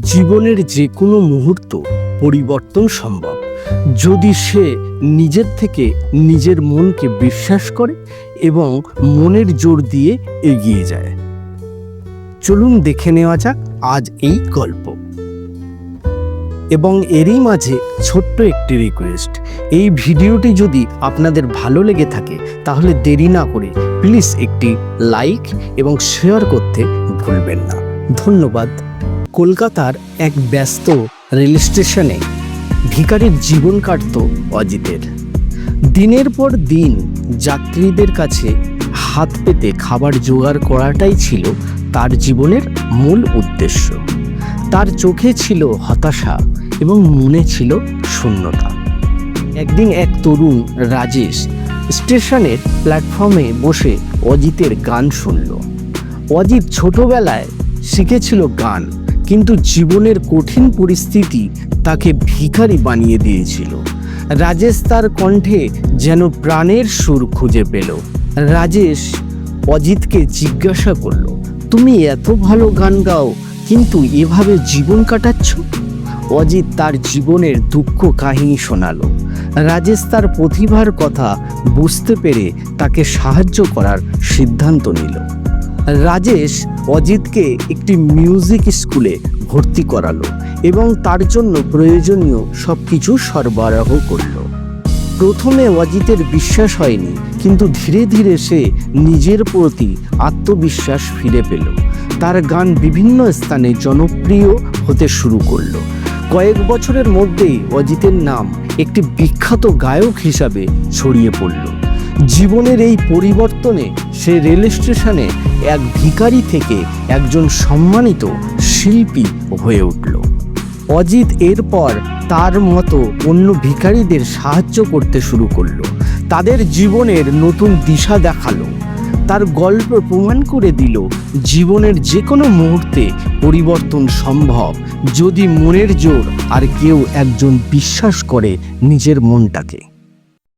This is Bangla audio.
জীবনের যে কোনো মুহূর্ত পরিবর্তন সম্ভব। যদি সে নিজের থেকে নিজের মনকে বিশ্বাস করে এবং মনের জোর দিয়ে এগিয়ে যায়। চলুন দেখে নেওয়া যাক আজ এই গল্প। এবং এরই মাঝে ছোট্ট একটি রিকোয়েস্ট এই ভিডিওটি যদি আপনাদের ভালো লেগে থাকে, তাহলে দেরি না করে প্লিজ একটি লাইক এবং শেয়ার করতে ভুলবেন না। ধন্যবাদ। কলকাতার এক ব্যস্ত রেল স্টেশনে ভিখারির জীবন কাটত অজিতের। দিনের পর দিন যাত্রীদের কাছে হাত পেতে খাবার জোগাড় করাটাই ছিল তার জীবনের মূল উদ্দেশ্য। তার চোখে ছিল হতাশা এবং মনে ছিল শূন্যতা। একদিন এক তরুণ রাজেশ স্টেশনের প্ল্যাটফর্মে বসে অজিতের গান শুনল। অজিত ছোটবেলায় শিখেছিল গান। কিন্তু জীবনের কঠিন পরিস্থিতি তাকে ভিখারি বানিয়ে দিয়েছিল। রাজেশ তার কণ্ঠে যেন প্রাণের সুর খুঁজে পেল। রাজেশ অজিতকে জিজ্ঞাসা করল, তুমি এত ভালো গান গাও, কিন্তু এভাবে জীবন কাটাচ্ছ? অজিত তার জীবনের দুঃখ কাহিনী শোনালো। রাজেশ তার প্রতিভার কথা বুঝতে পেরে তাকে সাহায্য করার সিদ্ধান্ত নিল। রাজেশ অজিতকে একটি মিউজিক স্কুলে ভর্তি করালো এবং তার জন্য প্রয়োজনীয় সব কিছু সরবরাহ করল। প্রথমে অজিতের বিশ্বাস হয়নি, কিন্তু ধীরে ধীরে সে নিজের প্রতি আত্মবিশ্বাস ফিরে পেল। তার গান বিভিন্ন স্থানে জনপ্রিয় হতে শুরু করল। কয়েক বছরের মধ্যেই অজিতের নাম একটি বিখ্যাত গায়ক হিসাবে ছড়িয়ে পড়ল। জীবনের এই পরিবর্তনে সে রেল স্টেশনে এক ভিখারি থেকে একজন সম্মানিত শিল্পী হয়ে উঠল। অজিত এরপর তার মতো অন্য ভিখারিদের সাহায্য করতে শুরু করল। তাদের জীবনের নতুন দিশা দেখাল। তার গল্প প্রমাণ করে দিল, জীবনের যে কোনো মুহূর্তে পরিবর্তন সম্ভব, যদি মনের জোর আর কেউ একজন বিশ্বাস করে নিজের মনটাকে।